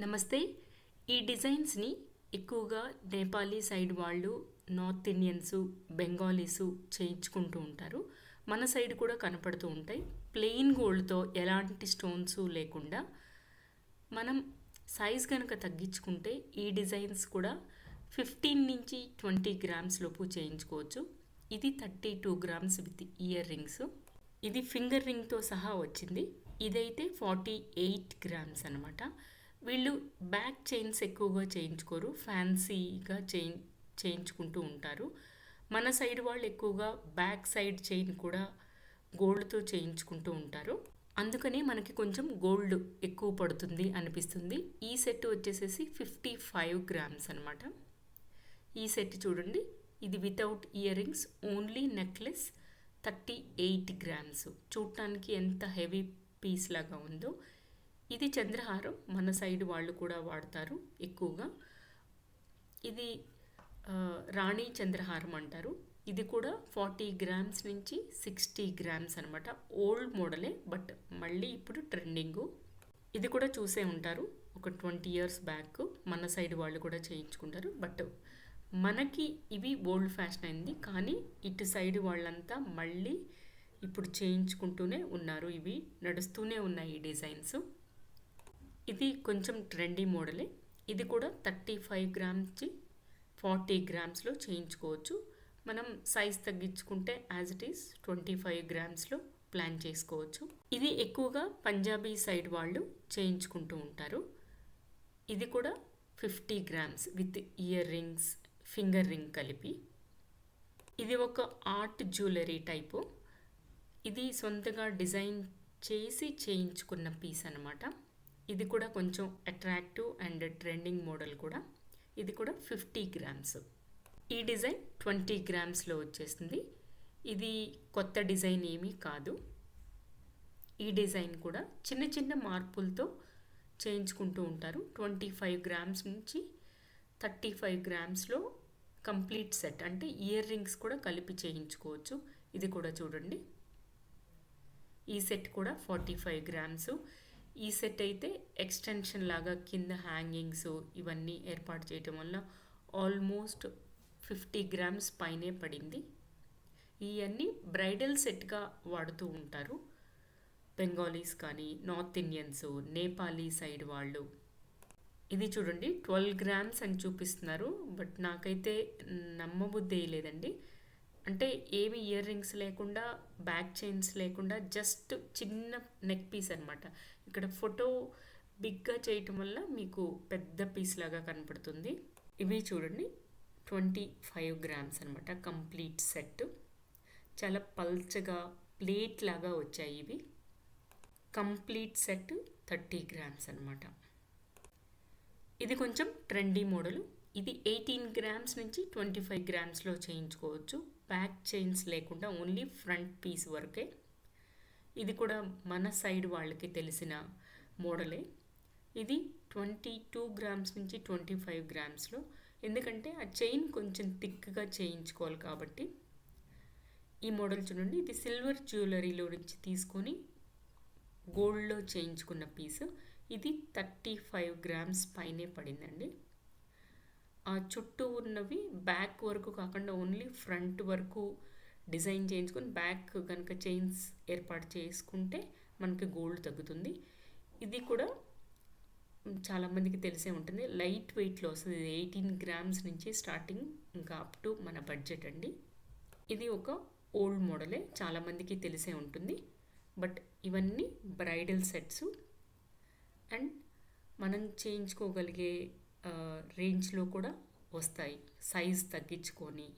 నమస్తే. ఈ డిజైన్స్ని ఎక్కువగా నేపాలీ సైడ్ వాళ్ళు నార్త్ ఇండియన్స్ బెంగాలీసు చేయించుకుంటూ ఉంటారు. మన సైడ్ కూడా కనపడుతూ ఉంటాయి. ప్లెయిన్ గోల్డ్తో ఎలాంటి స్టోన్స్ లేకుండా మనం సైజ్ కనుక తగ్గించుకుంటే ఈ డిజైన్స్ కూడా ఫిఫ్టీన్ నుంచి ట్వంటీ గ్రామ్స్ లోపు చేయించుకోవచ్చు. ఇది thirty two grams with earrings. ఇది ఫింగర్ రింగ్తో సహా వచ్చింది. ఇదైతే ఫార్టీ ఎయిట్ గ్రామ్స్ అనమాట వీళ్ళు బ్యాక్ చైన్స్ ఎక్కువగా చేయించుకోరు ఫ్యాన్సీగా చేయి చేయించుకుంటూ ఉంటారు. మన సైడ్ వాళ్ళు ఎక్కువగా బ్యాక్ సైడ్ చైన్ కూడా గోల్డ్తో చేయించుకుంటూ ఉంటారు. అందుకనే మనకి కొంచెం గోల్డ్ ఎక్కువ పడుతుంది అనిపిస్తుంది. ఈ సెట్ వచ్చేసేసి ఫిఫ్టీ ఫైవ్ గ్రామ్స్ అనమాట ఈ సెట్ చూడండి. ఇది without earrings only necklace thirty eight grams చూడటానికి ఎంత హెవీ పీస్ లాగా ఉందో ఇది చంద్రహారం. మన సైడ్ వాళ్ళు కూడా వాడతారు ఎక్కువగా. ఇది రాణి చంద్రహారం అంటారు. ఇది కూడా ఫార్టీ గ్రామ్స్ నుంచి సిక్స్టీ గ్రామ్స్ అనమాట ఓల్డ్ మోడలే బట్ మళ్ళీ ఇప్పుడు ట్రెండింగు. ఇది కూడా చూసే ఉంటారు. ఒక ట్వంటీ ఇయర్స్ బ్యాక్ మన సైడ్ వాళ్ళు కూడా చేయించుకుంటారు. బట్ మనకి ఇవి ఓల్డ్ ఫ్యాషన్ అయింది. కానీ ఇటు సైడ్ వాళ్ళంతా మళ్ళీ ఇప్పుడు చేయించుకుంటూనే ఉన్నారు. ఇవి నడుస్తూనే ఉన్నాయి ఈ డిజైన్స్. ఇది కొంచెం ట్రెండీ మోడలే. ఇది కూడా థర్టీ ఫైవ్ గ్రామ్స్కి ఫార్టీ గ్రామ్స్లో చేయించుకోవచ్చు. మనం సైజ్ తగ్గించుకుంటే as it is twenty five గ్రామ్స్లో plan చేసుకోవచ్చు. ఇది ఎక్కువగా పంజాబీ సైడ్ వాళ్ళు చేయించుకుంటూ ఉంటారు. ఇది కూడా fifty grams with earrings finger ring కలిపి. ఇది ఒక ఆర్ట్ జ్యువెలరీ టైపు ఇది సొంతగా డిజైన్ చేసి చేయించుకున్న పీస్ అనమాట ఇది కూడా కొంచెం అట్రాక్టివ్ అండ్ ట్రెండింగ్ మోడల్ కూడా. ఇది కూడా ఫిఫ్టీ గ్రామ్స్ ఈ డిజైన్ ట్వంటీ గ్రామ్స్లో వచ్చేసింది. ఇది కొత్త డిజైన్ ఏమీ కాదు. ఈ డిజైన్ కూడా చిన్న చిన్న మార్పులతో చేయించుకుంటూ ఉంటారు. ట్వంటీ ఫైవ్ గ్రామ్స్ నుంచి థర్టీ ఫైవ్ గ్రామ్స్లో కంప్లీట్ సెట్ అంటే ఇయర్ రింగ్స్ కూడా కలిపి చేయించుకోవచ్చు. ఇది కూడా చూడండి. ఈ సెట్ కూడా ఫార్టీ ఫైవ్ గ్రామ్స్ ఈ సెట్ అయితే ఎక్స్టెన్షన్ లాగా కింద హ్యాంగింగ్స్ ఇవన్నీ ఏర్పాటు చేయటం వల్ల ఆల్మోస్ట్ ఫిఫ్టీ గ్రామ్స్ పైనే పడింది. ఇవన్నీ బ్రైడల్ సెట్గా వాడుతూ ఉంటారు. బెంగాలీస్ కానీ నార్త్ ఇండియన్స్ నేపాలీ సైడ్ వాళ్ళు. ఇది చూడండి ట్వెల్వ్ గ్రామ్స్ అని చూపిస్తున్నారు. బట్ నాకైతే నమ్మబుద్ధి లేదండి అంటే ఏమి ఇయర్ రింగ్స్ లేకుండా బ్యాక్ చైన్స్ లేకుండా జస్ట్ చిన్న నెక్ పీస్ అనమాట ఇక్కడ ఫోటో బిగ్గా చేయటం వల్ల మీకు పెద్ద పీస్ లాగా కనపడుతుంది. ఇవి చూడండి ట్వంటీ ఫైవ్ గ్రామ్స్ అనమాట కంప్లీట్ సెట్ చాలా పల్చగా ప్లేట్ లాగా వచ్చాయి ఇవి. కంప్లీట్ సెట్ థర్టీ గ్రామ్స్ అనమాట ఇది కొంచెం ట్రెండీ మోడలు ఇది ఎయిటీన్ గ్రామ్స్ నుంచి ట్వంటీ ఫైవ్ గ్రామ్స్లో చేయించుకోవచ్చు. బ్యాక్ చైన్స్ లేకుండా ఓన్లీ ఫ్రంట్ పీస్ వరకే. ఇది కూడా మన సైడ్ వాళ్ళకి తెలిసిన మోడలే. ఇది ట్వంటీ టూ గ్రామ్స్ నుంచి ట్వంటీ ఫైవ్ గ్రామ్స్లో. ఎందుకంటే ఆ చైన్ కొంచెం థిక్గా చేయించుకోవాలి కాబట్టి. ఈ మోడల్ చూడండి. ఇది సిల్వర్ జ్యువెలరీలో నుంచి తీసుకొని గోల్డ్లో చేయించుకున్న పీస్. ఇది థర్టీ ఫైవ్ గ్రామ్స్ పైనే పడిందండి. ఆ చుట్టూ ఉన్నవి బ్యాక్ వరకు కాకుండా ఓన్లీ ఫ్రంట్ వరకు డిజైన్ చేయించుకొని బ్యాక్ కనుక చైన్స్ ఏర్పాటు చేసుకుంటే మనకి గోల్డ్ తగ్గుతుంది. ఇది కూడా చాలామందికి తెలిసే ఉంటుంది. లైట్ వెయిట్లో వస్తుంది ఇది ఎయిటీన్ గ్రామ్స్ నుంచి స్టార్టింగ్ ఇంకా అప్ టు మన బడ్జెట్ అండి. ఇది ఒక ఓల్డ్ మోడలే చాలామందికి తెలిసే ఉంటుంది. బట్ ఇవన్నీ బ్రైడల్ సెట్స్ అండ్ మనం చేయించుకోగలిగే రేంజ్లో కూడా వస్తాయి. సైజ్ తగ్గించుకొని.